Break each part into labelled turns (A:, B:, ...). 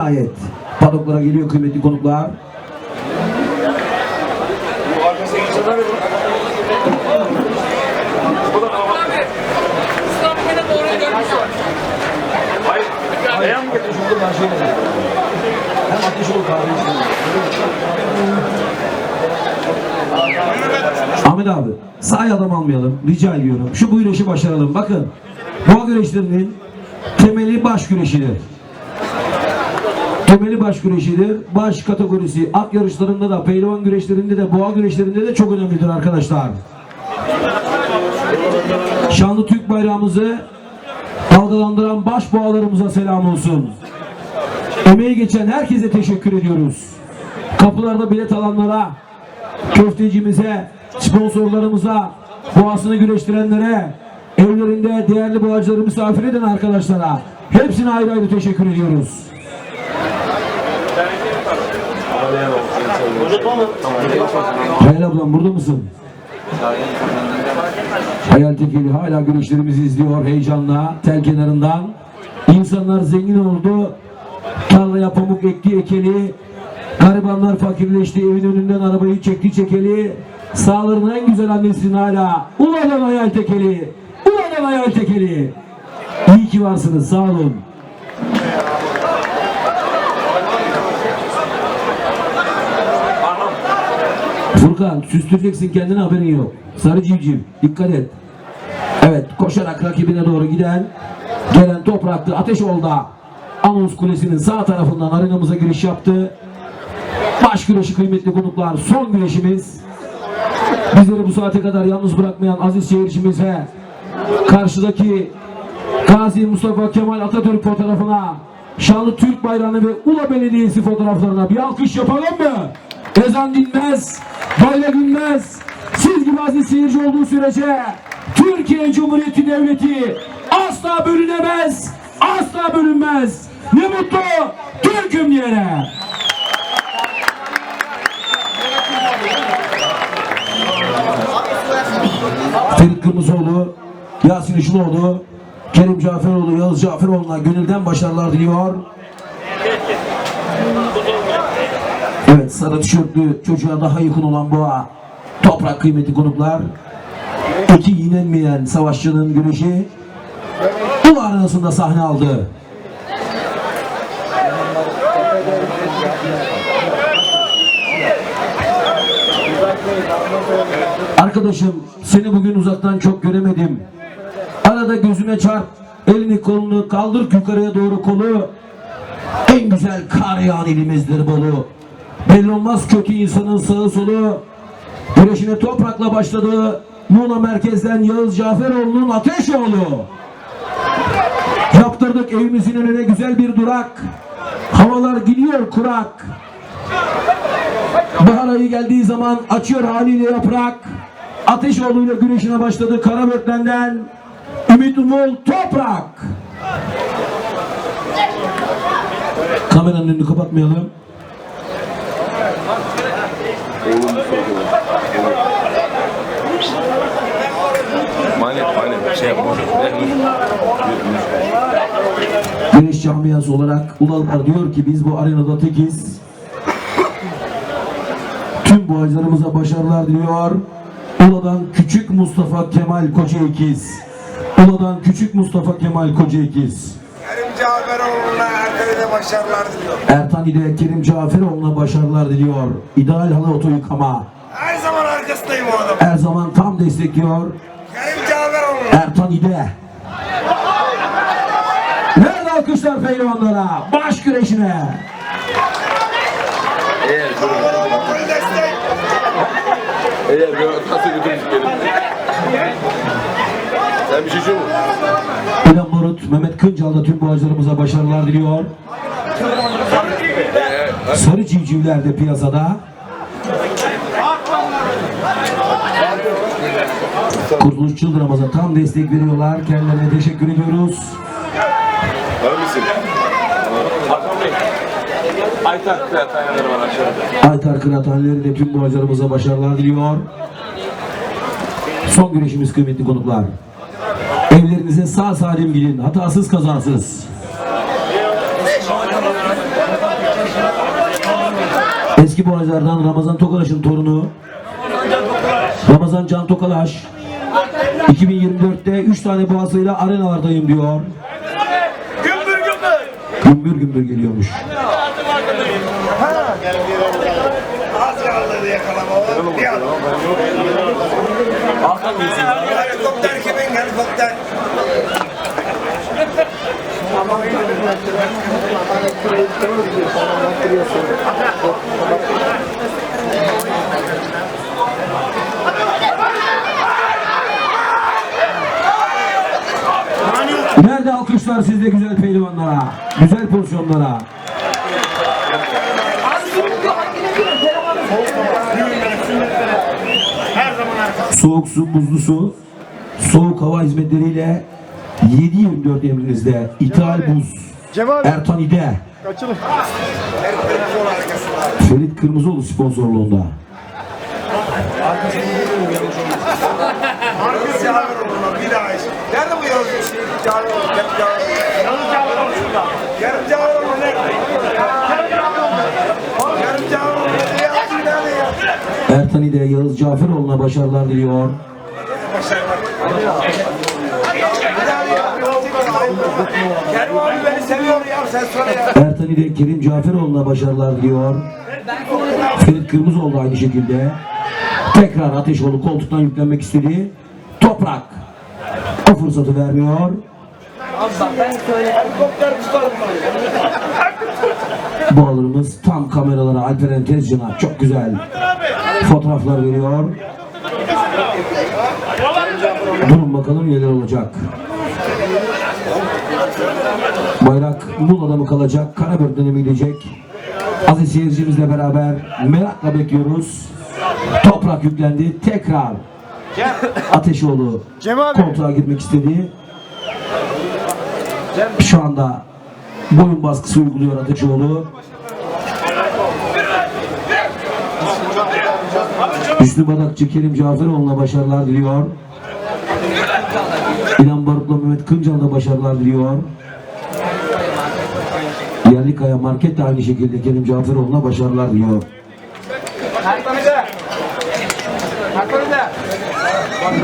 A: Ayet. Padoklara geliyor kıymetli konuklar.
B: İstanbul'a doğru dönmüş var.
C: Ayağım getir.
A: Hem ateş olur kahve Ahmet abi sahaya adam almayalım rica ediyorum. Şu bu güreşi başaralım. Bakın boğa güreşlerinin temeli baş güreşidir. Temeli baş güreşidir. Baş kategorisi at yarışlarında da pehlivan güreşlerinde de boğa güreşlerinde de çok önemlidir arkadaşlar. Şanlı Türk bayrağımızı dalgalandıran baş boğalarımıza selam olsun. Emeği geçen herkese teşekkür ediyoruz. Kapılarda bilet alanlara, köftecimize, sponsorlarımıza, boğasını güreştirenlere, evlerinde değerli boğacıları misafir eden arkadaşlara hepsine ayrı ayrı teşekkür ediyoruz. Hayal ablam burada mısın? Hayal Tekeli hala güreşlerimizi izliyor heyecanla tel kenarından. İnsanlar zengin oldu. Tarlaya pamuk ekti ekeli. Garibanlar fakirleşti. Evin önünden arabayı çekti çekeli. Sağlarının en güzel annesinin hala. Ulan Hayal Tekeli. Ulan Hayal Tekeli. İyi ki varsınız. Sağ olun. Furkan süstüreceksin kendine haberin yok. Sarı civciv dikkat et. Evet koşarak rakibine doğru giden gelen topraktı ateş oldu. Anons Kulesi'nin sağ tarafından arenamıza giriş yaptı. Baş güreşi kıymetli konuklar son güreşimiz. Bizleri bu saate kadar yalnız bırakmayan aziz seyircimiz ve karşıdaki Gazi Mustafa Kemal Atatürk fotoğrafına Şanlı Türk bayrağını ve Ula Belediyesi fotoğraflarına bir alkış yapalım mı? Ezan dinmez, bayrak inmez. Siz gibi aziz seyirci olduğu sürece Türkiye Cumhuriyeti Devleti asla bölünemez, asla bölünmez. Ne mutlu Türk'üm diyene. Ferit Kırmızıoğlu, Yasin Işınoğlu, Kerim Caferoğlu, Yağız Caferoğlu'na gönülden başarılar diliyor. Evet sarı tişörtlü çocuğa daha yakın olan boğa. Toprak kıymeti konuklar. İki yenilmeyen savaşçının güreşi Ulu arenasında sahne aldı. Arkadaşım seni bugün uzaktan çok göremedim. Arada gözüme çarp. Elini kolunu kaldır yukarıya doğru kolu. En güzel kar yağan ilimizdir Bolu. Belli olmaz kötü insanın sağı solu. Güreşine toprakla başladı. Muğla merkezden Yağız Caferoğlu'nun Ateşoğlu. Yaptırdık evimizin önüne güzel bir durak. Havalar gidiyor kurak. Bahar ayı geldiği zaman açıyor haliyle yaprak. Ateşoğlu'yla güreşine başladı Karabökmen'den. Ümit Umul Toprak. Kameranın önünü kapatmayalım.
C: Şey yapma.
A: Güneş camiası olarak Ulalılar diyor ki biz bu arenada tekiz. Tüm boğacılarımıza başarılar diliyor. Ula'dan küçük Mustafa Kemal Koca İkiz. Ula'dan küçük Mustafa Kemal Koca İkiz.
D: Kerim Caferoğlu'na Erkan'e başarılar diliyorum.
A: Ertan İde Kerim Caferoğlu'na başarılar diliyor. İdeal halı oto yıkama.
D: Her zaman arkasındayım o adamın.
A: Her zaman tam destekliyor. Ertan İde. Nerede alkışlar pehlivanlara? Baş güreşine.
C: Böyle atarsa götürürüz geri. Sen bir şey söyle.
A: İlhan Barut, Mehmet Kıncal da tüm boğacılarımıza başarılar diliyor. Sarı civcivler de piyasada. Kurtuluş Çıldıramaz'a tam destek veriyorlar. Kendilerine teşekkür ediyoruz.
C: Var mısın? Hakan Bey. Aytar kıraathaneleri var aşağıda.
A: Aytar Kıraathaneleri de tüm boğacılarımıza başarılar diliyor. Son güreşimiz kıymetli konuklar. Evlerinize sağ salim gidin. Hatasız kazasız. Eski boğazlardan Ramazan Tokalaş'ın torunu Ramazan Can Tokalaş 2024'te 3 tane boğazıyla arenalardayım diyor.
B: Gümbür gümbür.
A: Gümbür gümbür geliyormuş.
D: Helikopter kimin helikopter?
A: Alkışlar sizde güzel pehlivanlara, güzel pozisyonlara. Soğuk su, buzlu su, soğuk hava hizmetleriyle 7-24 emrinizde ithal buz. Ertan İde. Ferit Kırmızıoğlu sponsorluğunda.
D: Harbi İş. Nerede bu Yavuz oğlu. Yarım Cafer oğlu. Yarım Cafer oğlu nerede? Yarım Cafer oğlu nerede? Yaptı nerede ya?
A: Ertan İde, Yağız Caferoğlu'na başarılar diliyor.
D: Kerim abi beni seviyor ya. Sen söyle ya.
A: Ertan İde, Kerim Caferoğlu'na başarılar diliyor. Ferit Kırmızıoğlu da aynı şekilde. Tekrar Ateşoğlu koltuktan yüklenmek istedi. Toprak o fırsatı vermiyor. Bağlarımız tam kameralara Alperen Tezcan'a çok güzel fotoğraflar veriyor. Durun bakalım neler olacak. Bayrak Muğla'da mı kalacak? Karabük'te mi gidecek? Aziz seyircimizle beraber merakla bekliyoruz. Toprak yüklendi. Tekrar Ateşoğlu koltuğa gitmek istedi. Şu anda boyun baskısı uyguluyor Ateşoğlu. Hüsnü Badakçı Kerim Caferoğlu'na başarılar diliyor. İlhan Barut'la Mehmet Kıncal da başarılar diliyor. Yerlikaya Market de aynı şekilde Kerim Caferoğlu'na başarılar diliyor.
D: Cafer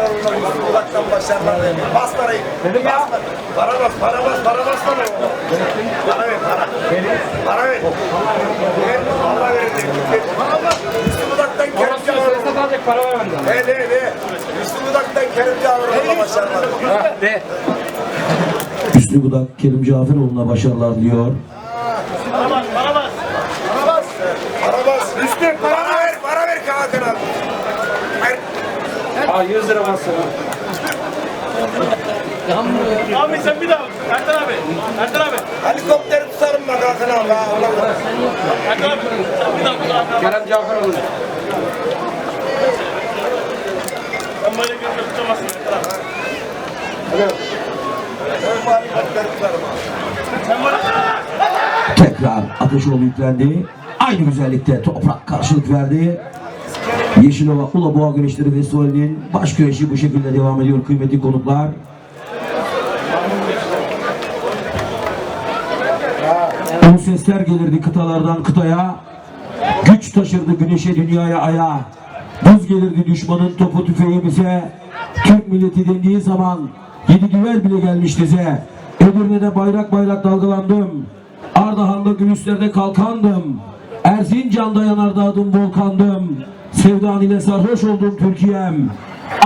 D: oğluna bu kulaktan başarılar. Bas parayı. Bas parayı. Para bas, para bas, para bas bana. Para ver, para. Para ver. Allah verir. Bas. Üstü budaktan kerim
B: Kalacak para var bende.
D: He he. Üstü budaktan kerim Cafer başarılar.
B: De.
A: Hüsnü Budak Kerim Caferoğlu'na başarılar diliyor.
D: Para bas. Para bas. Üstü para ver, para ver Hakan abi. Ver.
B: Aa 100 lira bassana. Abi sen bir daha. Ertan abi. Ertan abi.
D: Helikopteri tutarım bak Hakan abi. ha, Allah Allah.
B: Ertan abi. Sen bir daha. Kerem Caferoğlu. Ben böyle gözle tutamazsın. Ertan abi.
D: Ben bu helikopteri tutarım abi.
B: Sen böyle.
A: Tekrar yüklendi. Aynı güzellikte toprak karşılık verdi. Yeşilova Ula Boğa Güreşleri Festivali'nin baş güreşi bu şekilde devam ediyor kıymetli konuklar. O sesler gelirdi kıtalardan kıtaya. Güç taşırdı güneşe dünyaya aya. Buz gelirdi düşmanın topu tüfeği bize. Türk milleti dendiği zaman yedi düvel bile gelmiş dize. Edirne'de bayrak bayrak dalgalandım. Ardahan'da gümüşlerde kalkandım. Erzincan'da yanardağdım volkandım. Sevdan ile sarhoş oldum Türkiye'm.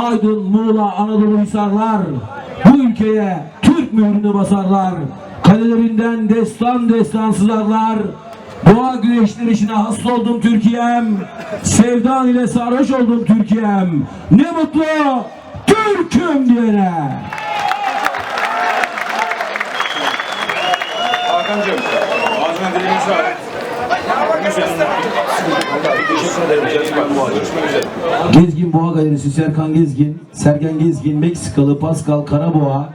A: Aydın, Muğla, Anadolu Hisarlar. Bu ülkeye Türk mührünü basarlar. Kalelerinden destan destan sızarlar. Boğa güreşleri işine hasta oldum Türkiye'm. Sevdan ile sarhoş oldum Türkiye'm. Ne mutlu Türk'üm diyene.
C: Hakan'cığım, ağzına dilini üzere.
A: Gezgin Boğa Galerisi Serkan Gezgin, Sergen Gezgin, Meksikalı Pascal Karaboğa,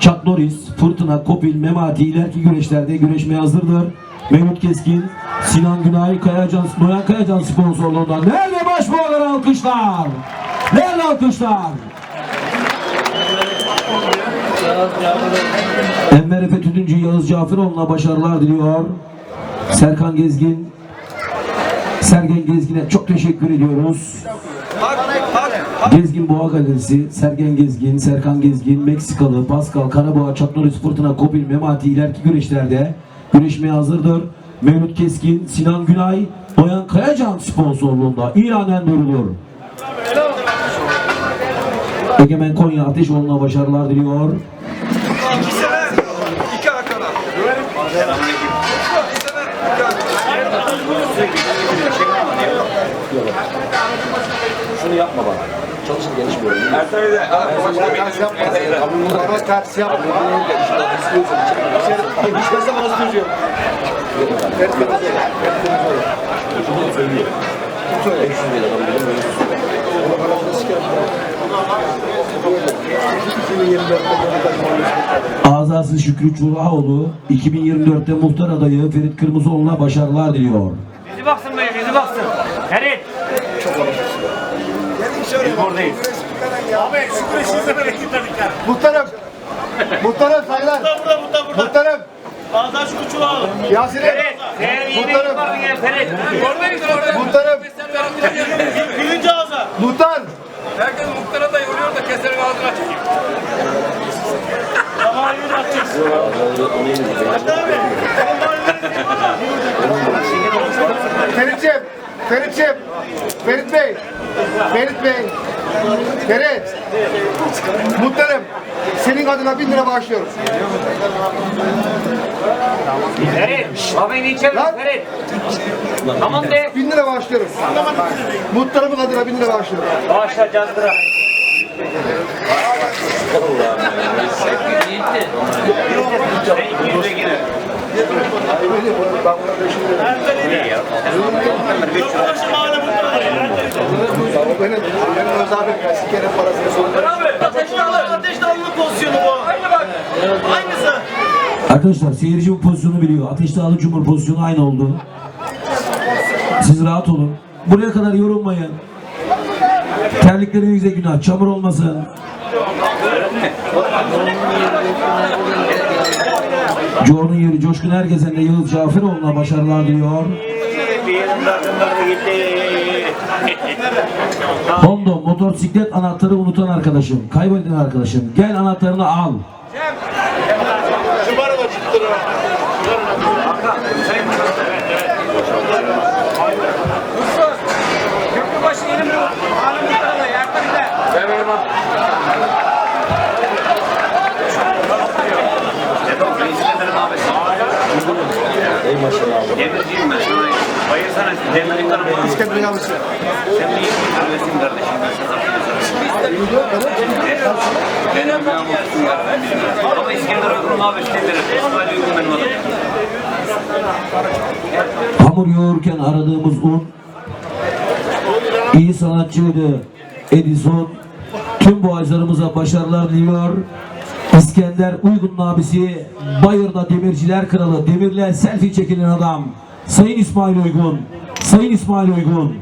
A: Chuck Norris, Fırtına, Kopil, Memati ileriki güreşlerde güreşmeye hazırdır. Mevlüt Keskin, Sinan Günay, Kayacan, Noyan Kayacan sponsorluğundan. Nerede başbuğalar alkışlar? Nerede alkışlar? Enver Efe Tütüncü Yağız Caferoğlu'na başarılar diliyor. Serkan Gezgin, Sergen Gezgin'e çok teşekkür ediyoruz. Gezgin Boğa Galerisi, Sergen Gezgin, Serkan Gezgin, Meksikalı, Pascal, Karaboğa, Norris, Fırtına, Kopil, Memati ileriki güreşlerde güreşmeye hazırdır. Mevlüt Keskin, Sinan Günay, Oyan Kayacan sponsorluğunda İranen duyurulur. Egemen Konya Ateşoğlu'na başarılar diliyor.
D: İki sefer. İki
C: Ertan Bey de Ertan başka bir
E: Bana tersi yapma. Hiç mesela bana tutuyor. Ters kırmızı. Ters kırmızı.
A: Azası Şükrü Çulahoğlu 2024'te muhtar adayı Ferit Kırmızıoğlu'na başarılar diliyor.
B: Bizi baksın be, bizi baksın. Ferit. Biz buradayız. Abi şu güreşi izlemeye gitmedik ya.
E: Muhtarım. Muhtarım sayılar.
B: Burada, burada, burada, burada.
E: Muhtarım.
B: Ağzından şu kuçuğu alalım.
E: Yasin'im.
B: Ferit. Senin iyi bir
E: Muhtarım.
B: var ya Ferit. Oradayız, orada.
E: Muhtarım.
B: Birinci ağza.
E: Muhtar.
F: Herkes muhtara da yoruyor da keserin ağzına çekeyim.
B: Tamam, yürü atacağız. Ertan abi.
E: Ferit'ciğim. Ferit'ciğim. Ferit Bey. Ferit Bey. Ferit. Muhtarım. Senin adına bin lira bağışlıyorum.
B: Ferit. Babayı içeri
E: Lan.
B: Ferit. Tamam de.
E: Bin lira bağışlıyorum. Muhtarımın adına bin lira bağışlıyorum.
B: Bağışla candıra. Sen 200'e girer.
A: Arkadaşlar seyirci bu pozisyonu biliyor. Ateş Dağlı Cumhur pozisyonu aynı oldu. Siz rahat olun. Buraya kadar yorulmayın. Terliklerinize günah. Çamur olmasın. Jordan yeri Coşkun Ergezen'le Yağız Caferoğlu'na başarılar diliyor. Honda motosiklet anahtarı unutan arkadaşım. Kaybeden arkadaşım. Gel anahtarını al.
B: Köprübaşı Demirciyim ben. Bayır sana demir yıkarım.
E: İskender yanlışı.
B: Sen bir iyi bir kardeşim. Ben sana Benim namusum ya. Ama İskender Uygun abi İskender. İsmail Uygun benim adım.
A: Hamur yoğururken aradığımız un iyi sanatçıydı Edison tüm boğazlarımıza başarılar diliyor İskender Uygun'un abisi Bayır'da Demirciler Kralı Demir'le selfie çekilen adam Sayın İsmail Uygun Sayın İsmail Uygun?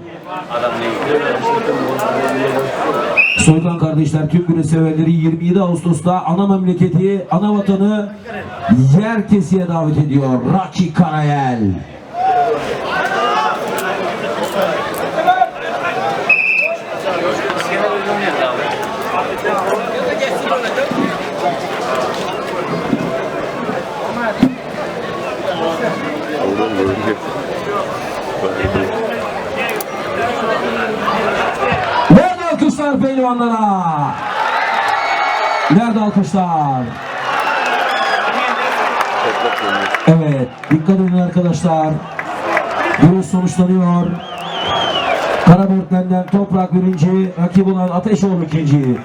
A: Soykan kardeşler tüm güreş severleri 27 Ağustos'ta ana memleketi, ana vatanı Yerkesi'ye davet ediyor. Raki Karayel.
B: İskender Uygun nerede abi?
A: Nerede pehlivanlara? Nerede alkışlar? Evet, dikkat edin arkadaşlar. Güreş sonuçlanıyor. Karabörtlen'den Toprak birinci, rakip olan Ateşoğlu ikinci.